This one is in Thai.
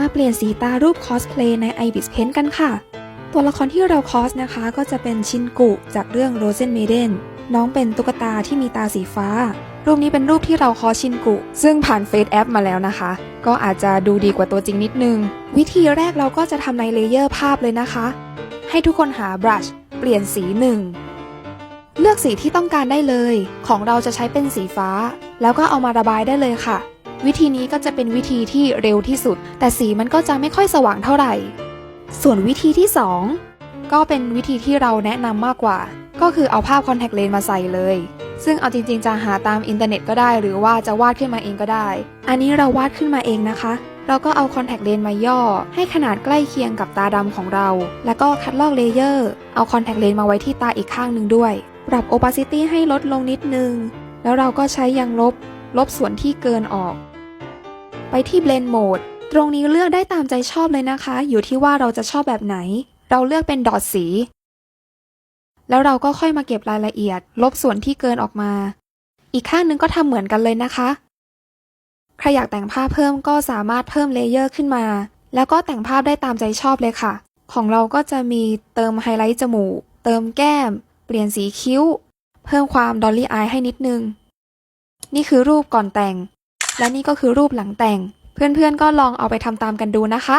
มาเปลี่ยนสีตารูปคอสเพลย์ใน i b i s Paint กันค่ะ ตัวละครที่เราคอสนะคะ ก็จะเป็นชินกุจากเรื่อง Rosen Maiden น้องเป็นตุ๊กตาที่มีตาสีฟ้า รูปนี้เป็นรูปที่เราคอสชินกุ ซึ่งผ่านเฟซแอปมาแล้วนะคะ ก็อาจจะดูดีกว่าตัวจริงนิดนึง วิธีแรกเราก็จะทำในเลเยอร์ภาพเลยนะคะ ให้ทุกคนหาบรัชเปลี่ยนสีหนึ่งเลือกสีที่ต้องการได้เลย ของเราจะใช้เป็นสีฟ้า แล้วก็เอามาระบายได้เลยค่ะ วิธีนี้ก็จะเป็นวิธีที่เร็วที่สุด แต่สีมันก็จะไม่ค่อยสว่างเท่าไหร่ ส่วนวิธีที่ 2 ก็เป็นวิธีที่เราแนะนำมากกว่า ก็คือเอาภาพคอนแทคเลนส์มาใส่เลย ซึ่งเอาจริงๆจะหาตามอินเทอร์เน็ตก็ได้ หรือว่าจะวาดขึ้นมาเองก็ได้ อันนี้เราวาดขึ้นมาเองนะคะ เราก็เอาคอนแทคเลนส์มาย่อ ให้ขนาดใกล้เคียงกับตาดำของเรา แล้วก็คัดลอกเลเยอร์ เอาคอนแทคเลนส์มาไว้ที่ตาอีกข้างหนึ่งด้วย ปรับ opacity ให้ลดลงนิดนึง แล้วเราก็ใช้ยางลบ ลบส่วนที่เกินออก ไปที่ blend mode ตรงนี้เลือกได้ตามใจชอบเลยนะคะ อยู่ที่ว่าเราจะชอบแบบไหน เราเลือกเป็นดอทสี แล้วเราก็ค่อยมาเก็บรายละเอียด ลบส่วนที่เกินออกมา อีกข้างนึงก็ทำเหมือนกันเลยนะคะ ใครอยากแต่งภาพเพิ่มก็สามารถเพิ่มเลเยอร์ขึ้นมา แล้วก็แต่งภาพได้ตามใจชอบเลยค่ะ ของเราก็จะมีเติมไฮไลท์จมูก เติมแก้ม เปลี่ยนสีคิ้ว เพิ่มความดอลลี่อายให้นิดนึง นี่คือรูปก่อนแต่ง และนี่ก็คือรูปหลังแต่ง เพื่อนๆก็ลองเอาไปทำตามกันดูนะคะ